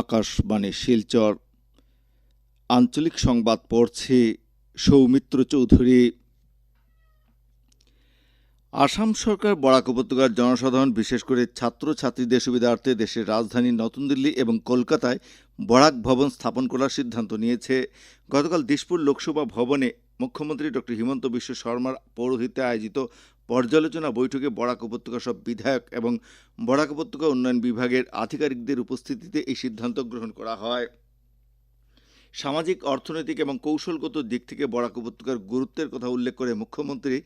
আকাশবাণী শিলচর। আঞ্চলিক সংবাদ পড়ছে সৌমিত্র চৌধুরী। আসাম সরকার, বরাক উপত্যকার জনসাধারণ, বিশেষ করে ছাত্রছাত্রীদের সুবিধার্থে দেশের রাজধানী নতুন দিল্লি এবং কলকাতায় বরাক ভবন স্থাপন করার সিদ্ধান্ত নিয়েছে। গতকাল দিশপুর লোকসভা ভবনে মুখ্যমন্ত্রী ডক্টর হিমন্ত বিশ্ব শর্মার পৌরোহিত্যে আয়োজিত পর্যালোচনা বৈঠকে বরাক উপত্যকা সব বিধায়ক এবং বরাক উপত্যকা উন্নয়ন বিভাগের আধিকারিকদের উপস্থিতিতে এই সিদ্ধান্ত গ্রহণ করা হয়। সামাজিক, অর্থনৈতিক এবং কৌশলগত দিক থেকে বরাক উপত্যকার গুরুত্বের কথা উল্লেখ করে মুখ্যমন্ত্রী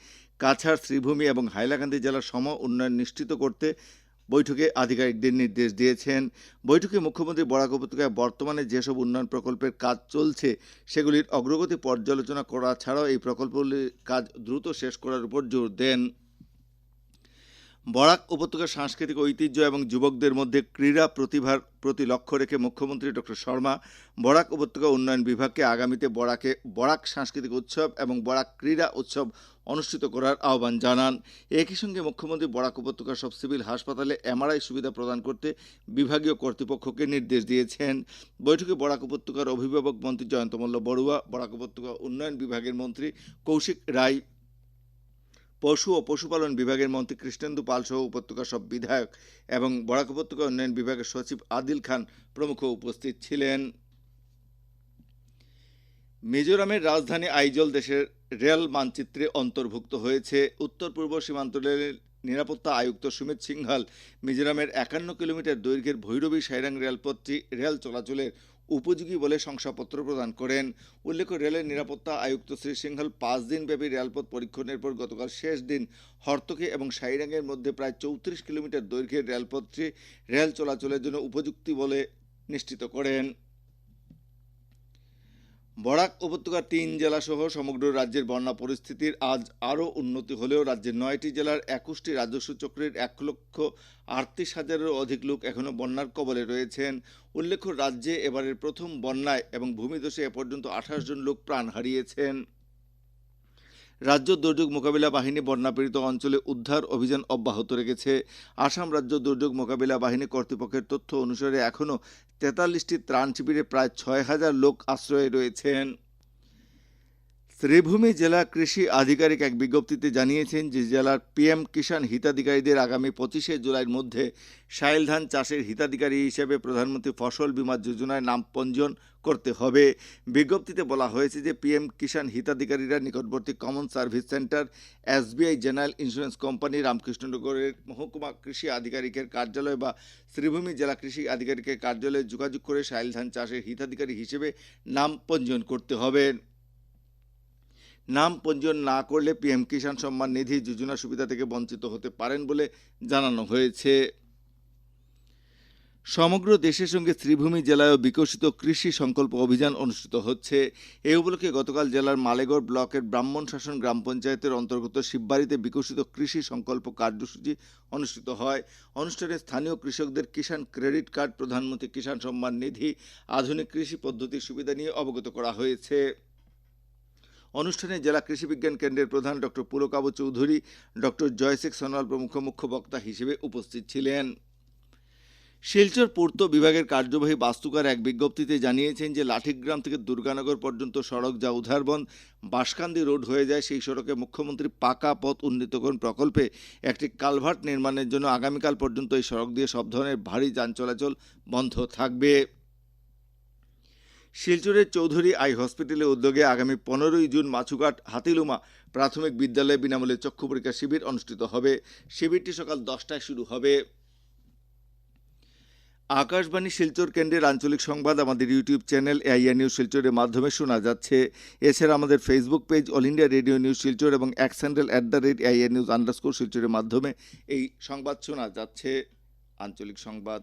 কাছাড়, শ্রীভূমি এবং হাইলাকান্দি জেলার সম উন্নয়ন নিশ্চিত করতে বৈঠকে আধিকারিকদের নির্দেশ দিয়েছেন। বৈঠকে মুখ্যমন্ত্রী বরাক উপত্যকায় বর্তমানে যেসব উন্নয়ন প্রকল্পের কাজ চলছে, সেগুলির অগ্রগতি পর্যালোচনা করা ছাড়াও এই প্রকল্পগুলির কাজ দ্রুত শেষ করার উপর জোর দেন। বরাক উপত্যকার সাংস্কৃতিক ঐতিহ্য এবং যুবকদের মধ্যে ক্রীড়া প্রতিভার প্রতি লক্ষ্য রেখে মুখ্যমন্ত্রী ডক্টর শর্মা বরাক উপত্যকা উন্নয়ন বিভাগকে আগামীতে বরাকে, বরাক সাংস্কৃতিক উৎসব এবং বরাক ক্রীড়া উৎসব অনুষ্ঠিত করার আহ্বান জানান। একই সঙ্গে মুখ্যমন্ত্রী বরাক উপত্যকার সব সিভিল হাসপাতালে এমআরআই সুবিধা প্রদান করতে বিভাগীয় কর্তৃপক্ষকে নির্দেশ দিয়েছেন। বৈঠকে বরাক উপত্যকার অভিভাবক মন্ত্রী জয়ন্তমল্ল বড়ুয়া, বরাক উপত্যকা উন্নয়ন বিভাগের মন্ত্রী কৌশিক রায় পশু ও পশুপালন বিভাগের মন্ত্রী কৃষ্ণেন্দু পাল সহ উপত্যকার সব বিধায়ক এবং বরাক উপত্যকা উন্নয়ন বিভাগের সচিব আদিল খান প্রমুখ উপস্থিত ছিলেন। মিজোরামের রাজধানী আইজল দেশের রেল মানচিত্রে অন্তর্ভুক্ত হয়েছে। উত্তর পূর্ব সীমান্ত রেলের নিরাপত্তা আয়ুক্ত সুমিত সিংহাল মিজোরামের একান্ন কিলোমিটার দৈর্ঘ্যের ভৈরবী সাইরাং রেলপথটি রেল চলাচলের উপযোগী বলে শংসাপত্র প্রদান করেন। উল্লেখ্য, রেলের নিরাপত্তা আয়ুক্ত শ্রী সিংহল পাঁচ দিনব্যাপী রেলপথ পরীক্ষণের পর গতকাল শেষ দিন হর্তকে এবং সাইরাঙ্গের মধ্যে প্রায় চৌত্রিশ কিলোমিটার দৈর্ঘ্যের রেলপথটি রেল চলাচলের জন্য উপযুক্তি বলে নিশ্চিত করেন। বরাক উপত্যকার তিন জেলা সহ সমগ্র রাজ্যের বন্যা পরিস্থিতির আজ আরও উন্নতি হলেও রাজ্যের নয়টি জেলার একুশটি রাজস্ব চক্রের এক লক্ষ আটত্রিশ হাজারেরও অধিক লোক এখনও বন্যার কবলে রয়েছেন। উল্লেখ্য, রাজ্যে এবারের প্রথম বন্যায় এবং ভূমিধসে এ পর্যন্ত আঠাশ জন লোক প্রাণ হারিয়েছেন। রাজ্য দুর্যোগ মোকাবিলা বাহিনী বন্যাপীড়িত অঞ্চলে উদ্ধার অভিযান অব্যাহত রেখেছে। আসাম রাজ্য দুর্যোগ মোকাবিলা বাহিনী কর্তৃপক্ষের তথ্য অনুসারে এখনও তেতাল্লিশটি ত্রাণ শিবিরে প্রায় ছয় হাজার লোক আশ্রয়ে রয়েছেন। শ্রীভূমি জেলা কৃষি আধিকারিক এক বিজ্ঞপ্তিতে জানিয়েছেন যে জেলার পিএম কিষাণ হিতাধিকারীদের আগামী পঁচিশে জুলাইয়ের মধ্যে সাইল ধান চাষের হিতাধিকারী হিসেবে প্রধানমন্ত্রী ফসল বীমা যোজনায় নাম পঞ্জীয়ন করতে হবে। বিজ্ঞপ্তিতে বলা হয়েছে যে পিএম কিষাণ হিতাধিকারীরা নিকটবর্তী common service centre, SBI general insurance company, রামকৃষ্ণনগরের মহকুমা কৃষি আধিকারিকের কার্যালয় বা শ্রীভূমি জেলা কৃষি আধিকারিকের কার্যালয়ে যোগাযোগ করে সাইল ধান চাষের হিতাধিকারী হিসেবে নাম পঞ্জীয়ন করতে হবে। নাম পঞ্জীয়ন না করলে পিএম কিষাণ সম্মান নিধি যোজনা সুবিধা থেকে বঞ্চিত হতে পারেন বলে জানানো হয়েছে। সমগ্র দেশের সঙ্গে শ্রীভূমি জেলায়ও বিকশিত কৃষি সংকল্প অভিযান অনুষ্ঠিত হচ্ছে। এই উপলক্ষে গতকাল জেলার মালেগড় ব্লকের ব্রাহ্মণ শাসন গ্রাম পঞ্চায়েতের অন্তর্গত শিববাড়িতে বিকশিত কৃষি সংকল্প কার্যসূচি অনুষ্ঠিত হয়। অনুষ্ঠানে স্থানীয় কৃষকদের কিষাণ ক্রেডিট কার্ড, প্রধানমন্ত্রী কিষাণ সম্মান নিধি, আধুনিক কৃষি পদ্ধতির সুবিধা নিয়ে অবগত করা হয়েছে। অনুষ্ঠানে জেলা কৃষি বিজ্ঞান কেন্দ্রের প্রধান ডক্টর পুলকাবু চৌধুরী, ডক্টর জয়শেখ সোনোয়াল প্রমুখ মুখ্য বক্তা হিসেবে উপস্থিত ছিলেন। শিলচর পূর্ত বিভাগের কার্যবাহী বাস্তুকার এক বিজ্ঞপ্তিতে জানিয়েছেন যে লাঠিগ্রাম থেকে দুর্গানগর পর্যন্ত সড়ক যা উধারবন বাসকান্দি রোড হয়ে যায়, সেই সড়কে মুখ্যমন্ত্রী পাকা পথ উন্নীতকরণ প্রকল্পে একটি কালভার্ট নির্মাণের জন্য আগামীকাল পর্যন্ত এই সড়ক দিয়ে সব ধরনের ভারী যান চলাচল বন্ধ থাকবে। শিলচরের চৌধুরী আই হসপিটালের উদ্যোগে আগামী পনেরোই জুন মাছুঘাট হাতিলুমা প্রাথমিক বিদ্যালয়ে বিনামূল্যে চক্ষু পরীক্ষা শিবির অনুষ্ঠিত হবে। শিবিরটি সকাল দশটায় শুরু হবে। আকাশবাণী শিলচর কেন্দ্রের আঞ্চলিক সংবাদ, আমাদের ইউটিউব চ্যানেল এআইআর নিউজ শিলচরের মাধ্যমে শোনা যাচ্ছে। এছাড়া আমাদের Facebook page all India radio news Silchar এবং X handle at the rate AIR news underscore শিলচরের মাধ্যমে এই সংবাদ শোনা যাচ্ছে। আঞ্চলিক সংবাদ।